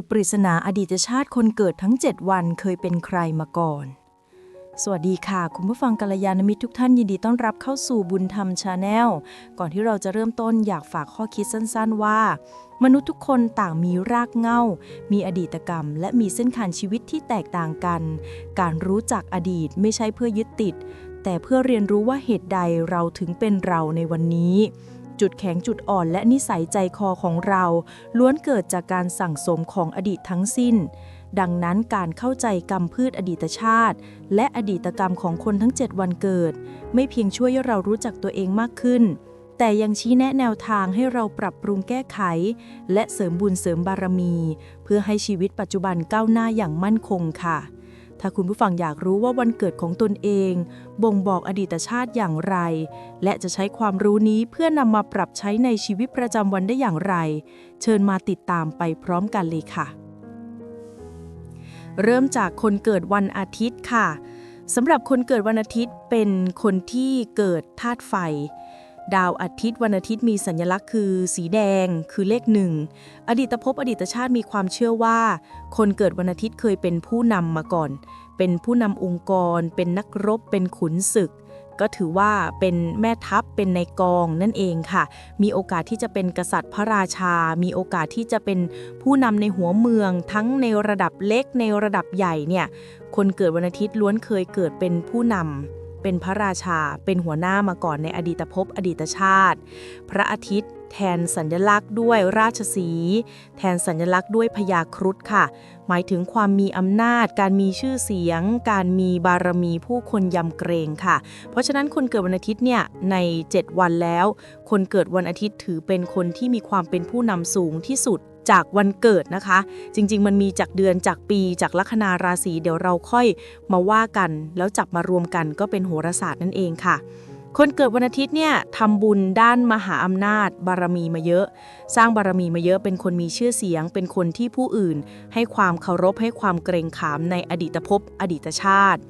ดปริศนาอดีตชาติคนเกิดทั้ง 7 วันเคยเป็นใครมาก่อน สวัสดีค่ะ คุณผู้ฟังกัลยาณมิตรทุกท่านยินดีต้อนรับเข้าสู่บุญธรรมชาแนล ก่อนที่เราจะเริ่มต้นอยากฝากข้อคิดสั้นๆว่า มนุษย์ทุกคนต่างมีรากเหง้า มีอดีตกรรม และมีเส้นทางชีวิตที่แตกต่างกัน การรู้จักอดีตไม่ใช่เพื่อยึดติด แต่เพื่อเรียนรู้ว่าเหตุใดเราถึงเป็นเราในวันนี้ จุดแข็งจุดอ่อนและนิสัยใจคอของเราล้วนเกิดจากการสั่งสมของอดีตทั้งสิ้น ดังนั้นการเข้าใจกรรมพืชอดีตชาติ และอดีตกรรมของคนทั้ง 7 วันเกิด ไม่เพียงช่วยให้เรารู้จักตัวเองมากขึ้น แต่ยังชี้แนะแนวทางให้เราปรับปรุงแก้ไข และเสริมบุญเสริมบารมี เพื่อให้ชีวิตปัจจุบันก้าวหน้าอย่างมั่นคงค่ะ ถ้าคุณผู้ฟังอยากรู้ว่าวันเกิดของตนเอง บ่งบอกอดีตชาติอย่างไร และจะใช้ความรู้นี้เพื่อนำมาปรับใช้ในชีวิตประจำวันได้อย่างไร เชิญมาติดตามไปพร้อมกันเลยค่ะ เริ่มจากคนเกิดวันอาทิตย์ค่ะสำหรับคนเกิดวันอาทิตย์เป็นคนที่เกิดธาตุไฟ ดาวอาทิตย์วันอาทิตย์มีสัญลักษณ์คือ สีแดง คือเลขหนึ่ง อดีตภพอดีตชาติมีความเชื่อว่า คนเกิดวันอาทิตย์เคยเป็นผู้นำมาก่อน เป็นผู้นำองค์กร เป็นนักรบ เป็นขุนศึก ก็ถือว่าเป็นแม่ทัพ เป็นในายกองนั่นเองค่ะ มีโอกาสที่จะเป็นกษัตริย์พระราชา มีโอกาสที่จะเป็นผู้นำในหัวเมือง ทั้งในระดับเล็กในระดับใหญ่เนี่ย คนเกิดวันอาทิตย์ล้วนเคยเกิดเป็นผู้นำ เป็นพระราชาเป็นหัวหน้ามาก่อนในอดีตภพอดีตชาติ พระอาทิตย์แทนสัญลักษณ์ด้วยราชสี แทนสัญลักษณ์ด้วยพญาครุฑค่ะ หมายถึงความมีอำนาจ การมีชื่อเสียง การมีบารมีผู้คนยำเกรงค่ะ เพราะฉะนั้นคนเกิดวันอาทิตย์เนี่ยใน 7 วันแล้ว คนเกิดวันอาทิตย์ถือเป็นคนที่มีความเป็นผู้นำสูงที่สุด จากวันเกิดนะคะ จริง ๆ มันมีจากเดือนจากปีจากลัคนาราศีเดี๋ยวเราค่อยมาว่ากันแล้วจับมารวมกันก็เป็นโหราศาสตร์นั่นเองค่ะ คนเกิดวันอาทิตย์เนี่ยทำบุญด้านมหาอำนาจ บารมีมาเยอะ สร้างบารมีมาเยอะเป็นคนมีชื่อเสียง เป็นคนที่ผู้อื่น ให้ความเคารพให้ความเกรงขามในอดีตภพอดีตชาติ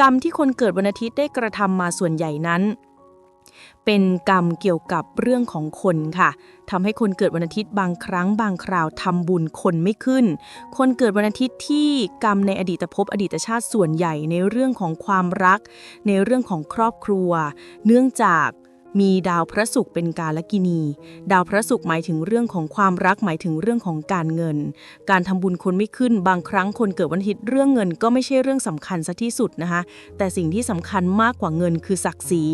กรรมที่คนเกิดวันอาทิตย์ได้กระทำมาส่วนใหญ่นั้น เป็นกรรมเกี่ยวกับเรื่องของคนค่ะทำให้คนเกิดวันอาทิตย์บางครั้งบางคราวทำบุญคนไม่ขึ้น คนเกิดวันอาทิตย์ที่กรรมในอดีตภพอดีตชาติส่วนใหญ่ในเรื่องของความรัก ในเรื่องของครอบครัว เนื่องจาก มีดาวพระศุกร์เป็นกาลกินี ดาวพระศุกร์หมายถึงเรื่องของความรักหมายถึงเรื่องของการเงิน การทำบุญคนไม่ขึ้น บางครั้งคนเกิดวันอาทิตย์เรื่องเงินก็ไม่ใช่เรื่องสำคัญซะที่สุดนะคะ แต่สิ่งที่สำคัญมากกว่าเงินคือศักดิ์ศรี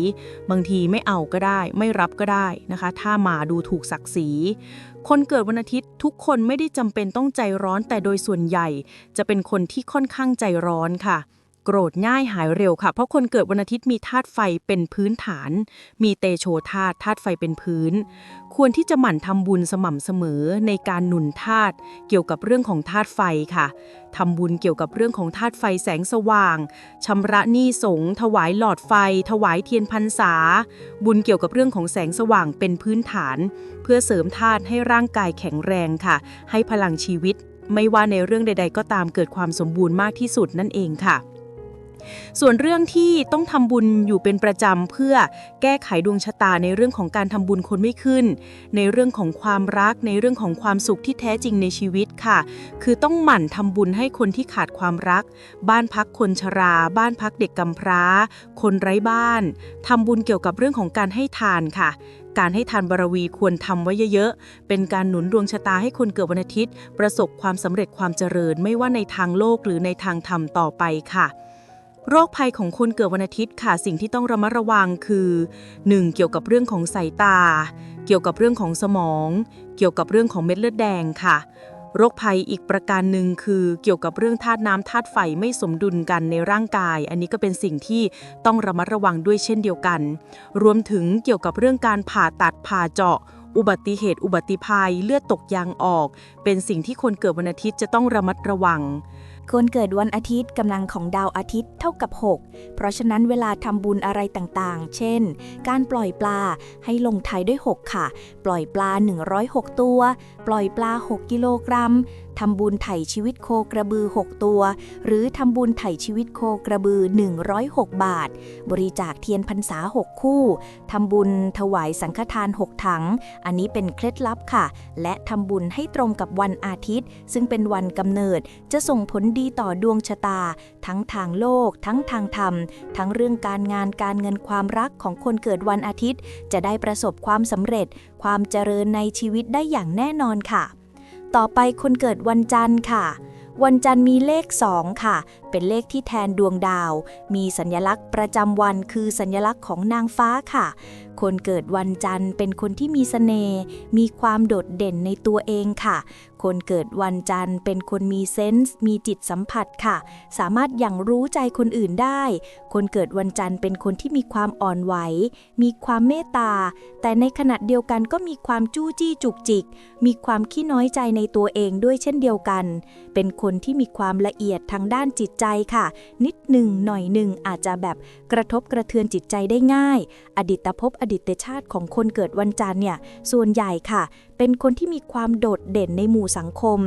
บางทีไม่เอาก็ได้ ไม่รับก็ได้นะคะ ถ้ามาดูถูกศักดิ์ศรีคนเกิดวันอาทิตย์ทุกคนไม่ได้จำเป็นต้องใจร้อนแต่โดยส่วนใหญ่ จะเป็นคนที่ค่อนข้างใจร้อนค่ะ โกรธง่ายหายเร็วค่ะ เพราะคนเกิดวันอาทิตย์มีธาตุไฟเป็นพื้นฐาน มีเตโชธาตุธาตุไฟเป็นพื้น ควรที่จะหมั่นทำบุญสม่ำเสมอในการหนุนธาตุเกี่ยวกับเรื่องของธาตุไฟค่ะทำบุญเกี่ยวกับเรื่องของธาตุไฟแสงสว่างชำระหนี้สงถวายหลอดไฟ ถวายเทียนพรรษา บุญเกี่ยวกับเรื่องของแสงสว่างเป็นพื้นฐาน เพื่อเสริมธาตุให้ร่างกายแข็งแรงค่ะ ให้พลังชีวิต ไม่ว่าในเรื่องใด ๆ ก็ตามเกิดความสมบูรณ์มากที่สุดนั่นเองค่ะ ส่วนเรื่องที่ต้องทำบุญอยู่เป็นประจำเพื่อแก้ไขดวงชะตาในเรื่องของการทำบุญคนไม่ขึ้น ในเรื่องของความรักในเรื่องของความสุขที่แท้จริงในชีวิตค่ะ คือต้องหมั่นทำบุญให้คนที่ขาดความรัก บ้านพักคนชรา บ้านพักเด็กกำพร้า คนไร้บ้านทำบุญเกี่ยวกับเรื่องของการให้ทานค่ะการให้ทานบารวีควรทำไว้เยอะๆ เป็นการหนุนดวงชะตาให้คนเกิดวันอาทิตย์ ประสบความสำเร็จความเจริญไม่ว่าในทางโลกหรือในทางธรรมต่อไปค่ะ โรคภัยของคนเกิดวันอาทิตย์ค่ะสิ่งที่ต้องระมัดระวังคือ 1. เกี่ยวกับเรื่องของสายตา เกี่ยวกับเรื่องของสมอง เกี่ยวกับเรื่องของเม็ดเลือดแดงค่ะ โรคภัยอีกประการหนึ่งคือ เกี่ยวกับเรื่องธาตุน้ำธาตุไฟไม่สมดุลกันในร่างกาย อันนี้ก็เป็นสิ่งที่ต้องระมัดระวังด้วยเช่นเดียวกัน รวมถึงเกี่ยวกับเรื่องการผ่าตัดผ่าเจาะอุบัติเหตุ อุบัติภัย เลือดตกยางออก เป็นสิ่งที่คนเกิดวันอาทิตย์จะต้องระมัดระวัง คนเกิดวันอาทิตย์กำลังของดาวอาทิตย์เท่ากับ 6 เพราะฉะนั้นเวลาทำบุญอะไรต่างๆ เช่น การปล่อยปลาให้ลงท้ายด้วย 6 ค่ะ ปล่อยปลา 106 ตัว ปล่อยปลา 6 กิโลกรัมทำบุญไถ่ชีวิตโคกระบือ 6 ตัว หรือทำบุญไถ่ชีวิตโคกระบือ 106 บาท บริจาคเทียนพรรษา 6 คู่ทำบุญถวายสังฆทาน 6 ถัง อันนี้เป็นเคล็ดลับค่ะ และทำบุญให้ตรงกับวันอาทิตย์ ซึ่งเป็นวันกำเนิดจะส่งผลดีต่อดวงชะตา ทั้งทางโลก ทั้งทางธรรม ทั้งเรื่องการงานการเงินความรักของคนเกิดวันอาทิตย์ จะได้ประสบความสำเร็จ ความเจริญในชีวิตได้อย่างแน่นอนค่ะ ต่อไปคนเกิดวันจันทร์ค่ะวันจันทร์มีเลข 2 ค่ะ เป็นเลขที่แทนดวงดาว มีสัญลักษณ์ประจำวันคือสัญลักษณ์ของนางฟ้าค่ะ คนเกิดวันจันทร์เป็นคนที่มีเสน่ห์มีความโดดเด่นในตัวเองค่ะ คนเกิดวันจันทร์เป็นคนมีเซนส์มีจิตสัมผัสค่ะ สามารถอย่างรู้ใจคนอื่นได้ คนเกิดวันจันทร์เป็นคนที่มีความอ่อนไหว มีความเมตตา แต่ในขณะเดียวกันก็มีความจู้จี้จุกจิก มีความขี้น้อยใจในตัวเองด้วยเช่นเดียวกัน เป็นคนที่มีความละเอียดทางด้านจิตใจค่ะ นิดหนึ่งหน่อยหนึ่งอาจจะแบบกระทบกระเทือนจิตใจได้ง่าย อดีตภพอดีตชาติของคนเกิดวันจันทร์เนี่ยส่วนใหญ่ค่ะ เป็นคนที่มีความโดดเด่นในหมู่สังคม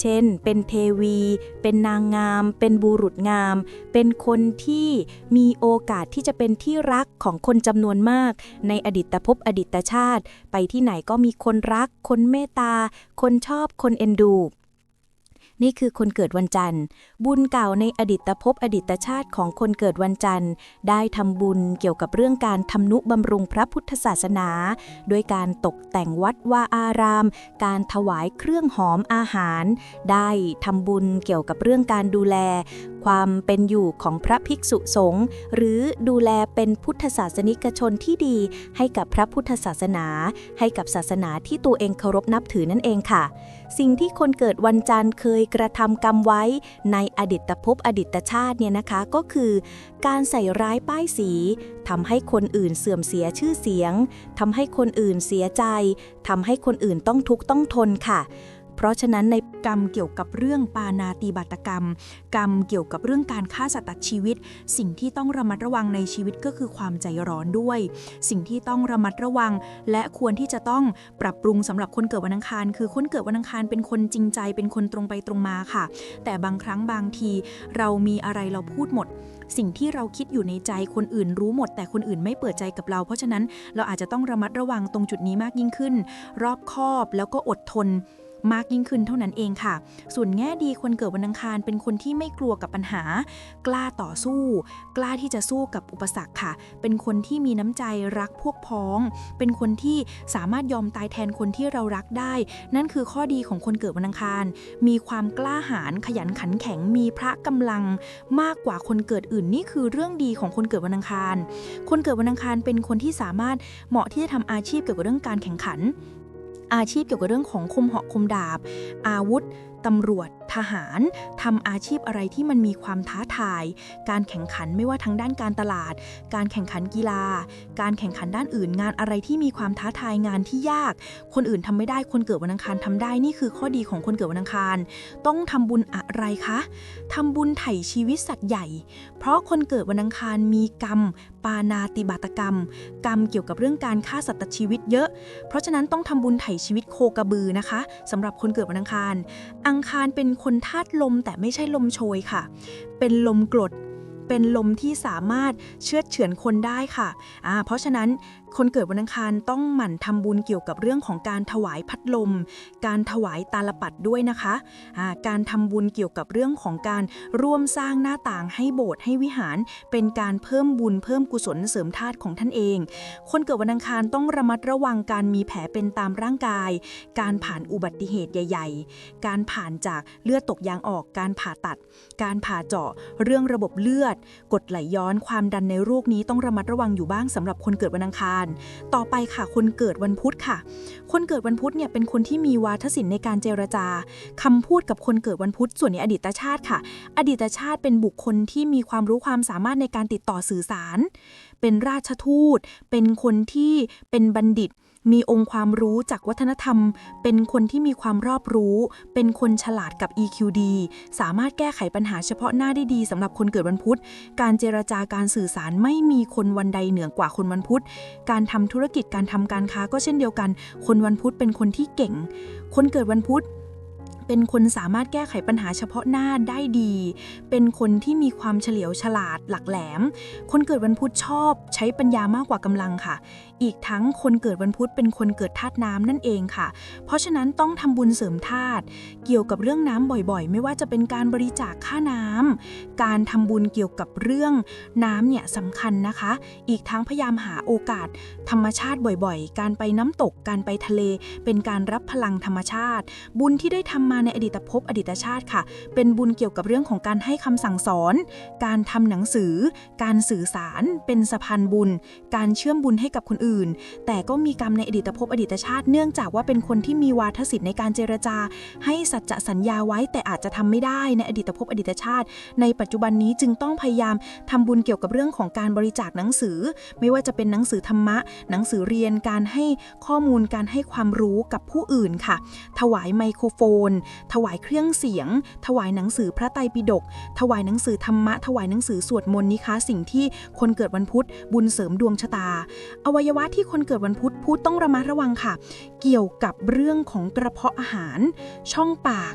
เช่น เป็นเทวี เป็นนางงาม เป็นบุรุษงาม เป็นคนที่มีโอกาสที่จะเป็นที่รักของคนจำนวนมาก ในอดีตภพอดีตชาติ ไปที่ไหนก็มีคนรัก คนเมตตา คนชอบ คนเอ็นดู นี่คือคนเกิดวันจันทร์ บุญเก่าในอดีตภพอดีตชาติของคนเกิดวันจันทร์ ได้ทำบุญเกี่ยวกับเรื่องการทำนุบำรุงพระพุทธศาสนาด้วยการตกแต่งวัดวาอาราม การถวายเครื่องหอมอาหาร ได้ทำบุญเกี่ยวกับเรื่องการดูแล ความเป็นอยู่ของพระภิกษุสงฆ์หรือดูแลเป็นพุทธศาสนิกชนที่ดีให้กับพระพุทธศาสนา ให้กับศาสนาที่ตัวเองเคารพนับถือนั่นเองค่ะ สิ่งที่คนเกิดวันจันทร์เคยกระทำกรรมไว้ในอดีตภพอดีตชาติเนี่ยนะคะก็คือ การใส่ร้ายป้ายสีทำให้คนอื่นเสื่อมเสียชื่อเสียงทำให้คนอื่นเสียใจทำให้คนอื่นต้องทุกข์ต้องทนค่ะ เพราะฉะนั้นในกรรมเกี่ยวกับเรื่องปานาติบาตกรรม กรรมเกี่ยวกับเรื่องการฆ่าสัตว์ตัดชีวิต สิ่งที่ต้องระมัดระวังในชีวิตก็คือความใจร้อนด้วย สิ่งที่ต้องระมัดระวัง และควรที่จะต้องปรับปรุงสำหรับคนเกิดวันอังคาร คือคนเกิดวันอังคารเป็นคนจริงใจ เป็นคนตรงไปตรงมาค่ะ แต่บางครั้งบางที เรามีอะไรเราพูดหมด สิ่งที่เราคิดอยู่ในใจคนอื่นรู้หมด แต่คนอื่นไม่เปิดใจกับเรา เพราะฉะนั้นเราอาจจะต้องระมัดระวังตรงจุดนี้มากยิ่งขึ้น รอบคอบแล้วก็อดทน มากยิ่งขึ้นเท่านั้นเองค่ะ ส่วนแง่ดีคนเกิดวันอังคารเป็นคนที่ไม่กลัวกับปัญหา กล้าต่อสู้ กล้าที่จะสู้กับอุปสรรคค่ะ เป็นคนที่มีน้ำใจรักพวกพ้อง เป็นคนที่สามารถยอมตายแทนคนที่เรารักได้ นั่นคือข้อดีของคนเกิดวันอังคาร มีความกล้าหาญขยันขันแข็งมีพระกำลังมากกว่าคนเกิดอื่นนี่คือเรื่องดีของคนเกิดวันอังคาร คนเกิดวันอังคารเป็นคนที่สามารถเหมาะที่จะทำอาชีพเกี่ยวกับเรื่องการแข่งขัน อาชีพเกี่ยวกับเรื่องของคมเหาะคมดาบ อาวุธตำรวจ ทหารทำอาชีพอะไรที่มันมีความท้าทาย การแข่งขันไม่ว่าทั้งด้านการตลาด การแข่งขันกีฬา การแข่งขันด้านอื่น งานอะไรที่มีความท้าทายงานที่ยาก คนอื่นทำไม่ได้คนเกิดวันอังคารทำได้นี่คือข้อดีของคนเกิดวันอังคาร ต้องทำบุญอะไรคะทำบุญไถ่ชีวิตสัตว์ใหญ่ เพราะคนเกิดวันอังคารมีกรรม ปานาติบาตกรรม กรรมเกี่ยวกับเรื่องการฆ่าสัตว์ชีวิตเยอะ เพราะฉะนั้นต้องทำบุญไถ่ชีวิตโคกระบือนะคะสำหรับคนเกิดวันอังคาร อังคารเป็นคนธาตุลมแต่ไม่ใช่ลมโชยค่ะ เป็นลมกรดเป็นลมที่สามารถเชื้อดเฉือนคนได้ค่ะอ่าเพราะฉะนั้นคนเกิดวันอังคารต้องหมั่นทำบุญเกี่ยวกับเรื่องของการถวายพัดลม การถวายตาลปัดด้วยนะคะอ่าการทำบุญเกี่ยวกับเรื่องของการร่วมสร้างหน้าต่างให้โบสถ์ให้วิหาร เป็นการเพิ่มบุญเพิ่มกุศลเสริมธาตุของท่านเอง คนเกิดวันอังคารต้องระมัดระวังการมีแผลเป็นตามร่างกาย การผ่านอุบัติเหตุใหญ่ ๆ การผ่านจากเลือดตกยางออก การผ่าตัด การผ่าเจาะ เรื่องระบบเลือด กดไหลย้อน ความดันในโรคนี้ต้องระมัดระวังอยู่บ้างสำหรับคนเกิดวันอังคารต่อไปค่ะ คนเกิดวันพุธค่ะ คนเกิดวันพุธเนี่ยเป็นคนที่มีวาทศิลป์ในการเจรจาคำพูดกับคนเกิดวันพุธส่วนในอดีตชาติค่ะ อดีตชาติเป็นบุคคลที่มีความรู้ความสามารถในการติดต่อสื่อสาร เป็นราชทูต เป็นคนที่เป็นบัณฑิต มีองค์ความรู้จากวัฒนธรรม เป็นคนที่มีความรอบรู้ เป็นคนฉลาดกับ EQD สามารถแก้ไขปัญหาเฉพาะหน้าได้ดีสำหรับคนเกิดวันพุธ การเจรจาการสื่อสารไม่มีคนวันใดเหนือกว่าคนวันพุธ การทำธุรกิจการทำการค้าก็เช่นเดียวกัน คนวันพุธเป็นคนที่เก่ง คนเกิดวันพุธ เป็นคนสามารถแก้ไขปัญหาเฉพาะหน้าได้ดี เป็นคนที่มีความเฉลียวฉลาดหลักแหลม คนเกิดวันพุธชอบ ใช้ปัญญามากกว่ากำลังค่ะอีกทั้งคนเกิดวันพุธเป็นคนเกิดธาตุน้ำนั่นเองค่ะ เพราะฉะนั้นต้องทำบุญเสริมธาตุเกี่ยวกับเรื่องน้ำบ่อยๆ ไม่ว่าจะเป็นการบริจาคค่าน้ำการทำบุญเกี่ยวกับเรื่องน้ำเนี่ยสำคัญนะคะ อีกทั้งพยายามหาโอกาสธรรมชาติบ่อยๆ การไปน้ำตกการไปทะเล เป็นการรับพลังธรรมชาติ บุญที่ได้ทำมาในอดีตภพอดีตชาติค่ะ เป็นบุญเกี่ยวกับเรื่องของการให้คำสั่งสอน การทำหนังสือ การสื่อสาร เป็นสะพานบุญ การเชื่อมบุญให้กับคนอื่นแต่ก็มีกรรมในอดีตภพอดีตชาติ เนื่องจากว่าเป็นคนที่มีวาทศิลป์ในการเจรจา ให้สัจจะสัญญาไว้แต่อาจจะทำไม่ได้ในอดีตภพอดีตชาติ ในปัจจุบันนี้จึงต้องพยายามทำบุญเกี่ยวกับเรื่องของการบริจาคหนังสือ ไม่ว่าจะเป็นหนังสือธรรมะ หนังสือเรียนการให้ข้อมูลการให้ความรู้กับผู้อื่นค่ะ ถวายไมโครโฟน ถวายเครื่องเสียง ถวายหนังสือพระไตรปิฎกถวายหนังสือธรรมะ ถวายหนังสือสวดมนต์นิคะสิ่งที่คนเกิดวันพุธบุญเสริมดวงชะตา อวัยววะที่คนเกิดวันพุธพูดต้องระมัดระวังค่ะ เกี่ยวกับเรื่องของกระเพาะอาหาร ช่องปาก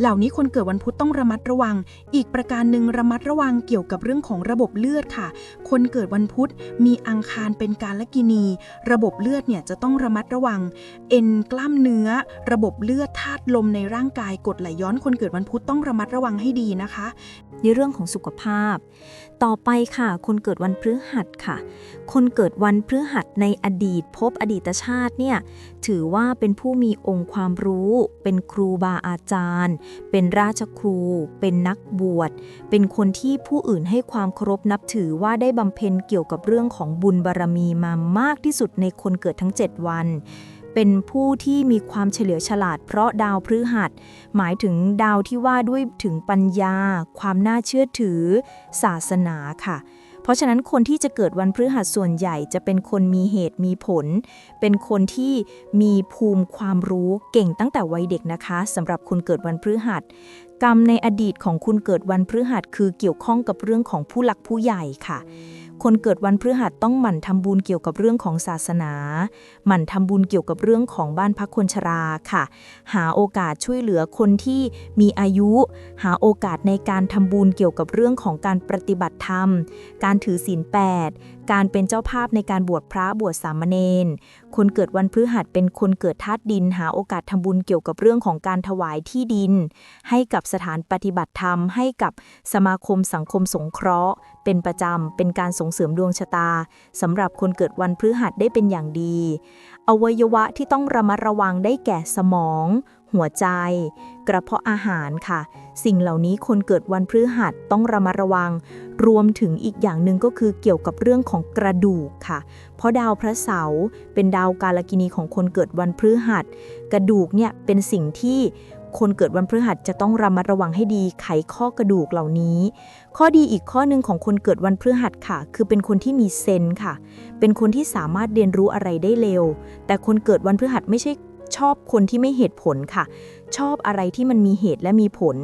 เหล่านี้คนเกิดวันพุธต้องระมัดระวัง อีกประการหนึ่งระมัดระวังเกี่ยวกับเรื่องของระบบเลือดค่ะ คนเกิดวันพุธมีอังคารเป็นการละกินี ระบบเลือดเนี่ยจะต้องระมัดระวัง เอ็นกล้ามเนื้อ ระบบเลือดธาตุลมในร่างกายกดไหลย้อนคนเกิดวันพุธต้องระมัดระวังให้ดีนะคะ ในเรื่องของสุขภาพ ต่อไปค่ะ คนเกิดวันพฤหัสค่ะ คนเกิดวันพฤหัสในอดีตพบอดีตชาติเนี่ยถือว่าเป็นผู้มีองค์ความรู้ เป็นครูบาอาจารย์ เป็นราชครู เป็นนักบวช เป็นคนที่ผู้อื่นให้ความเคารพนับถือว่าได้บำเพ็ญเกี่ยวกับเรื่องของบุญบารมีมามากที่สุดในคนเกิดทั้ง 7 วันเป็นผู้ที่มีความเฉลียวฉลาดเพราะดาวพฤหัส หมายถึงดาวที่ว่าด้วยถึงปัญญา ความน่าเชื่อถือ ศาสนาค่ะ ราะฉะนั้นคนที่จะเกิดวันพฤหัสส่วนใหญ่จะเป็นคนมีเหตุมีผล เป็นคนที่มีภูมิความรู้เก่งตั้งแต่วัยเด็กนะคะสำหรับคนเกิดวันพฤหัสกรรมในอดีตของคุณเกิดวันพฤหัสคือเกี่ยวข้องกับเรื่องของผู้หลักผู้ใหญ่ค่ะ คนเกิดวันพฤหัสต้องหมั่นทำบุญเกี่ยวกับเรื่องของศาสนา หมั่นทำบุญเกี่ยวกับเรื่องของบ้านพักคนชราค่ะ หาโอกาสช่วยเหลือคนที่มีอายุ หาโอกาสในการทำบุญเกี่ยวกับเรื่องของการปฏิบัติธรรม การถือศีลแปด การเป็นเจ้าภาพในการบวชพระบวชสามเณร คนเกิดวันพฤหัสเป็นคนเกิดธาตุดิน หาโอกาสทำบุญเกี่ยวกับเรื่องของการถวายที่ดิน ให้กับสถานปฏิบัติธรรม ให้กับสมาคมสังคมสงเคราะห์ เป็นประจำเป็นการส่งเสริมดวงชะตาสำหรับคนเกิดวันพฤหัสได้เป็นอย่างดี อวัยวะที่ต้องระมัดระวังได้แก่สมอง หัวใจ กระเพาะอาหารค่ะ สิ่งเหล่านี้คนเกิดวันพฤหัสต้องระมัดระวัง รวมถึงอีกอย่างหนึ่งก็คือเกี่ยวกับเรื่องของกระดูกค่ะ เพราะดาวพระเสาร์เป็นดาวกาลกินีของคนเกิดวันพฤหัส กระดูกเนี่ยเป็นสิ่งที่คนเกิดวันพฤหัสจะต้องระมัดระวังให้ดีไขข้อกระดูกเหล่านี้ ข้อดีอีกข้อหนึ่งของคนเกิดวันพฤหัสค่ะ คือเป็นคนที่มีเซนค่ะ เป็นคนที่สามารถเรียนรู้อะไรได้เร็ว แต่คนเกิดวันพฤหัสไม่ใช่ ชอบคนที่ไม่เหตุผลค่ะ ชอบอะไรที่มันมีเหตุและมีผล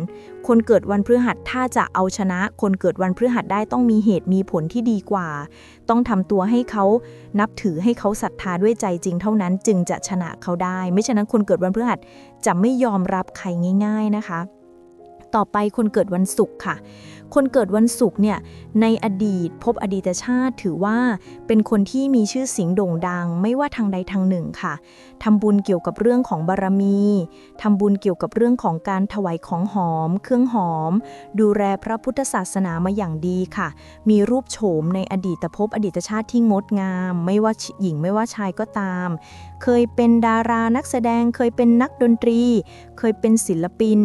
คนเกิดวันพฤหัสถ้าจะเอาชนะ คนเกิดวันพฤหัสได้ต้องมีเหตุมีผลที่ดีกว่า ต้องทำตัวให้เขานับถือให้เขาศรัทธาด้วยใจจริงเท่านั้น จึงจะชนะเขาได้ ไม่ฉะนั้นคนเกิดวันพฤหัสจะไม่ยอมรับใครง่าย ๆนะคะ ต่อไปคนเกิดวันศุกร์ค่ะ คนเกิดวันศุกร์เนี่ยในอดีตพบอดีตชาติถือว่าเป็นคนที่มีชื่อเสียงโด่งดัง ไม่ว่าทางใดทางหนึ่งค่ะทำบุญเกี่ยวกับเรื่องของบารมีทำบุญเกี่ยวกับเรื่องของการถวายของหอม เครื่องหอม ดูแลพระพุทธศาสนามาอย่างดีค่ะ มีรูปโฉมในอดีตภพอดีตชาติที่งดงาม ไม่ว่าหญิงไม่ว่าชายก็ตาม เคยเป็นดารานักแสดงเคยเป็นนักดนตรี เคยเป็นศิลปิน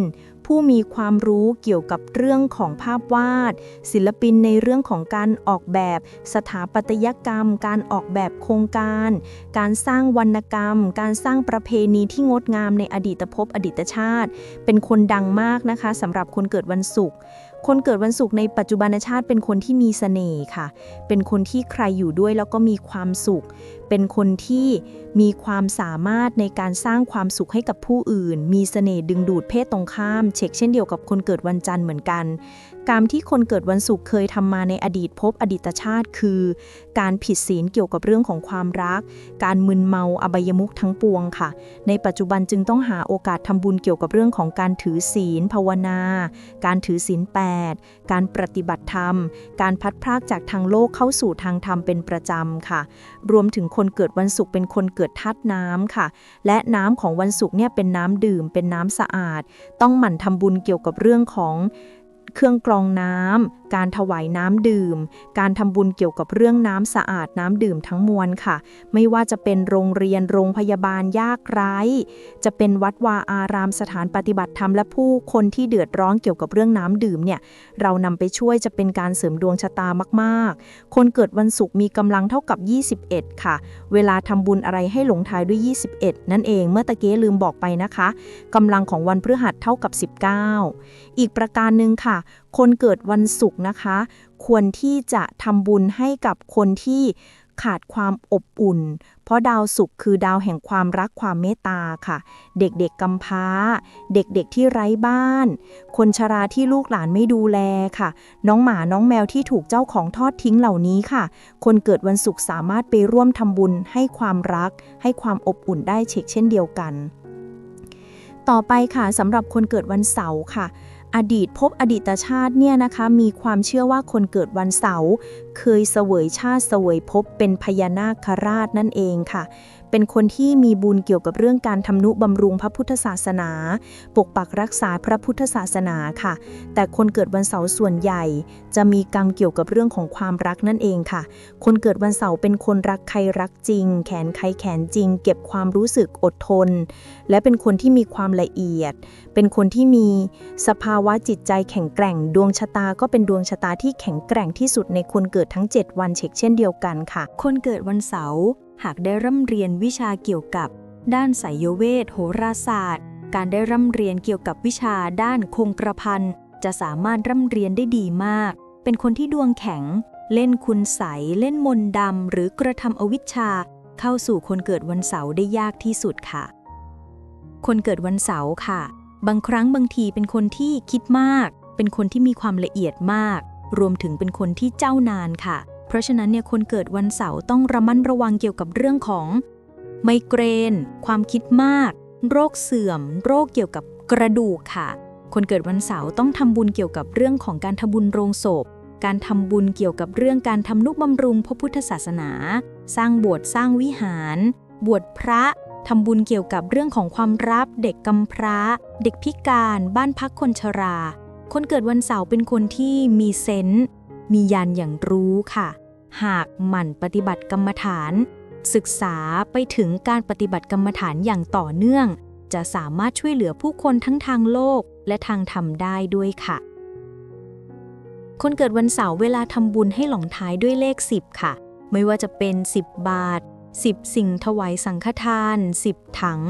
ผู้มีความรู้เกี่ยวกับเรื่องของภาพวาด ศิลปินในเรื่องของการออกแบบ สถาปัตยกรรม การออกแบบโครงการ การสร้างวรรณกรรม การสร้างประเพณีที่งดงามในอดีตภพอดีตชาติ เป็นคนดังมากนะคะสำหรับคนเกิดวันศุกร์คนเกิดวันศุกร์ในปัจจุบันชาติเป็นคนที่มีเสน่ห์ค่ะ เป็นคนที่ใครอยู่ด้วยแล้วก็มีความสุข เป็นคนที่มีความสามารถในการสร้างความสุขให้กับผู้อื่น มีเสน่ห์ดึงดูดเพศตรงข้าม เช็คเช่นเดียวกับคนเกิดวันจันทร์เหมือนกัน กรรมที่คนเกิดวันศุกร์เคยทำมาในอดีตภพอดีตชาติคือ การผิดศีลเกี่ยวกับเรื่องของความรัก การมึนเมาอบายมุขทั้งปวงค่ะ ในปัจจุบันจึงต้องหาโอกาสทำบุญเกี่ยวกับเรื่องของการถือศีลภาวนา การถือศีลแปดการปฏิบัติธรรม การพัดพรากจากทางโลกเข้าสู่ทางธรรมเป็นประจำค่ะ รวมถึงคคนเกิดวันศุกร์เป็นคนเกิดธาตุน้ำค่ะ และน้ำของวันศุกร์เนี่ยเป็นน้ำดื่ม เป็นน้ำสะอาด ต้องหมั่นทำบุญเกี่ยวกับเรื่องของเครื่องกรองน้ำ การถวายน้ำดื่ม การทำบุญเกี่ยวกับเรื่องน้ำสะอาดน้ำดื่มทั้งมวลค่ะ ไม่ว่าจะเป็นโรงเรียนโรงพยาบาลยากไร้ จะเป็นวัดวาอารามสถานปฏิบัติธรรมและผู้คนที่เดือดร้อนเกี่ยวกับเรื่องน้ำดื่มเนี่ยเรานำไปช่วยจะเป็นการเสริมดวงชะตามาก ๆ คนเกิดวันศุกร์มีกำลังเท่ากับ 21 ค่ะ เวลาทำบุญอะไรให้หลงท้ายด้วย 21 นั่นเองเมื่อตะเก้ลืมบอกไปนะคะกำลังของวันพฤหัสเท่ากับ 19 อีกประการหนึ่งค่ะ คนเกิดวันศุกร์นะคะ ควรที่จะทำบุญให้กับคนที่ขาดความอบอุ่น เพราะดาวศุกร์คือดาวแห่งความรักความเมตตาค่ะ เด็กๆกำพร้า เด็กๆที่ไร้บ้าน คนชราที่ลูกหลานไม่ดูแลค่ะ น้องหมาน้องแมวที่ถูกเจ้าของทอดทิ้งเหล่านี้ค่ะ คนเกิดวันศุกร์สามารถไปร่วมทำบุญให้ความรัก ให้ความอบอุ่นได้เช่นเช่นเดียวกัน ต่อไปค่ะสำหรับคนเกิดวันเสาร์ค่ะ อดีตพบอดีตชาติเนี่ยนะคะ มีความเชื่อว่าคนเกิดวันเสาร์เคยเสวยชาติเสวยพบเป็นพญานาคราชนั่นเองค่ะ เป็นคนที่มีบุญเกี่ยวกับเรื่องการทำนุบำรุงพระพุทธศาสนา ปกปักรักษาพระพุทธศาสนาค่ะ แต่คนเกิดวันเสาร์ส่วนใหญ่ จะมีกรรมเกี่ยวกับเรื่องของความรักนั่นเองค่ะ คนเกิดวันเสาร์เป็นคนรักใครรักจริง แขนใครแขนจริง เก็บความรู้สึกอดทน และเป็นคนที่มีความละเอียด เป็นคนที่มีสภาวะจิตใจแข็งแกร่ง ดวงชะตาก็เป็นดวงชะตาที่แข็งแกร่งที่สุดในคนเกิดทั้ง 7 วันเช็คเช่นเดียวกันค่ะ คนเกิดวันเสาร์ หากได้ร่ำเรียนวิชาเกี่ยวกับ ด้านไสยเวทโหราศาสตร์ การได้ร่ำเรียนเกี่ยวกับวิชาด้านคงกระพันจะสามารถร่ำเรียนได้ดีมาก เป็นคนที่ดวงแข็ง เล่นคุณใสเล่นมนดำหรือกระทำอวิชชา เข้าสู่คนเกิดวันเสาร์ได้ยากที่สุดค่ะ คนเกิดวันเสาร์ค่ะ บางครั้งบางทีเป็นคนที่คิดมาก เป็นคนที่มีความละเอียดมาก รวมถึงเป็นคนที่เจ้านานค่ะ เพราะฉะนั้นเนี่ยคนเกิดวันเสาร์ต้องระมัดระวังเกี่ยวกับเรื่องของ ไมเกรน ความคิดมาก โรคเสื่อม โรคเกี่ยวกับกระดูกค่ะ คนเกิดวันเสาร์ต้องทำบุญเกี่ยวกับเรื่องของการทำบุญโรงศพ การทำบุญเกี่ยวกับเรื่องการทำนุบำรุงพระพุทธศาสนา สร้างโบสถ์สร้างวิหาร บวชพระทำบุญเกี่ยวกับเรื่องของความรับ เด็กกำพร้า เด็กพิการ บ้านพักคนชรา คนเกิดวันเสาร์เป็นคนที่มีเซนส์ มียานอย่างรู้ค่ะ หากหมั่นปฏิบัติกรรมฐาน ศึกษาไปถึงการปฏิบัติกรรมฐานอย่างต่อเนื่อง จะสามารถช่วยเหลือผู้คนทั้งทางโลกและทางธรรมได้ด้วยค่ะ คนเกิดวันเสาร์เวลาทำบุญให้หลงท้ายด้วยเลข 10 ค่ะ ไม่ว่าจะเป็น 10 บาท 10 สิ่งถวายสังฆทาน 10 ถัง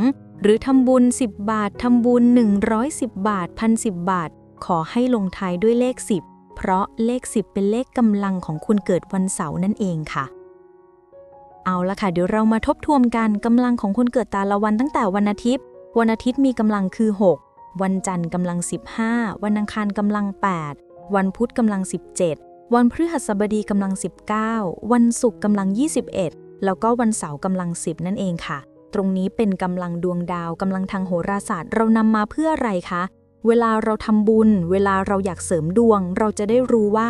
หรือทำบุญ 10 บาททำบุญ 110 บาทพันสิบาท ขอให้ลงท้ายด้วยเลข 10 เพราะเลข 10 เป็นเลขกำลังของคุณเกิดวันเสาร์นั่นเองค่ะ เอาละค่ะ เดี๋ยวเรามาทบทวนกันกำลังของคนเกิดแต่ละวันตั้งแต่วันอาทิตย์ วันอาทิตย์มีกำลังคือ 6 วันจันทร์กำลัง 15 วันอังคารกำลัง 8 วันพุธกำลัง 17 วันพฤหัสบดีกำลัง 19 วันศุกร์กำลัง 21 แล้วก็วันเสาร์กำลัง 10 นั่นเองค่ะ ตรงนี้เป็นกำลังดวงดาวกำลังทางโหราศาสตร์เรานำมาเพื่ออะไรคะ เวลาเราทำบุญ เวลาเราอยากเสริมดวง เราจะได้รู้ว่า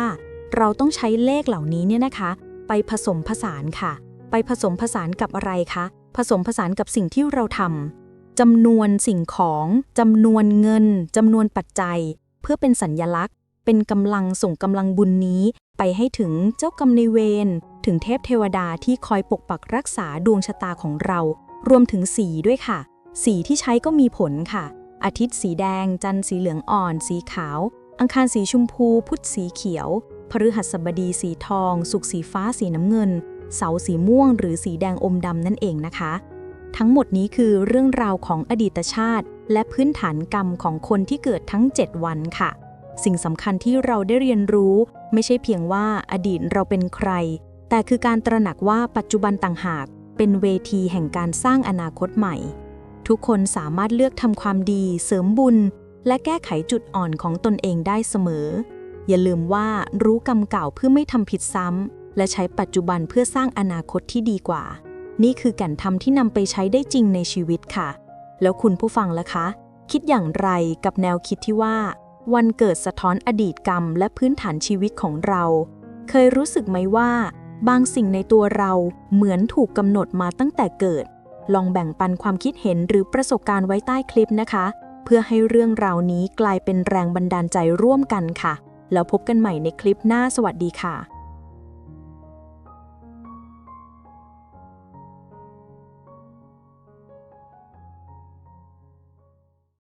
เราต้องใช้เลขเหล่านี้เนี่ยนะคะ ไปผสมผสานค่ะ ไปผสมผสานกับอะไรคะ ผสมผสานกับสิ่งที่เราทำจำนวนสิ่งของจำนวนเงินจำนวนปัจจัย เพื่อเป็นสัญญลักษณ์ เป็นกำลังส่งกำลังบุญนี้ ไปให้ถึงเจ้ากรรมนายเวรถึงเทพเทวดาที่คอยปกปักรักษาดวงชะตาของเรา รวมถึงสีด้วยค่ะ สีที่ใช้ก็มีผลค่ะ อาทิตย์สีแดง จันทร์สีเหลืองอ่อน สีขาว อังคารสีชมพู พุธสีเขียว พฤหัสบดีสีทองศุกร์สีฟ้าสีน้ำเงิน เสาร์สีม่วง หรือสีแดงอมดำนั่นเองนะคะ ทั้งหมดนี้คือเรื่องราวของอดีตชาติ และพื้นฐานกรรมของคนที่เกิดทั้ง 7 วันค่ะ สิ่งสำคัญที่เราได้เรียนรู้ ไม่ใช่เพียงว่าอดีตเราเป็นใคร แต่คือการตระหนักว่าปัจจุบันต่างหากเป็นเวทีแห่งการสร้างอนาคตใหม่ ทุกคนสามารถเลือกทำความดี เสริมบุญ และแก้ไขจุดอ่อนของตนเองได้เสมอ อย่าลืมว่ารู้กรรมเก่าเพื่อไม่ทำผิดซ้ำ และใช้ปัจจุบันเพื่อสร้างอนาคตที่ดีกว่า นี่คือแก่นธรรมที่นำไปใช้ได้จริงในชีวิตค่ะ แล้วคุณผู้ฟังล่ะคะ คิดอย่างไรกับแนวคิดที่ว่า วันเกิดสะท้อนอดีตกรรม และพื้นฐานชีวิตของเรา เคยรู้สึกไหมว่า บางสิ่งในตัวเราเหมือนถูกกำหนดมาตั้งแต่เกิด ลองแบ่งปันความคิดเห็นหรือประสบการณ์ไว้ใต้คลิปนะคะ เพื่อให้เรื่องราวนี้กลายเป็นแรงบันดาลใจร่วมกันค่ะ แล้วพบกันใหม่ในคลิปหน้าสวัสดีค่ะ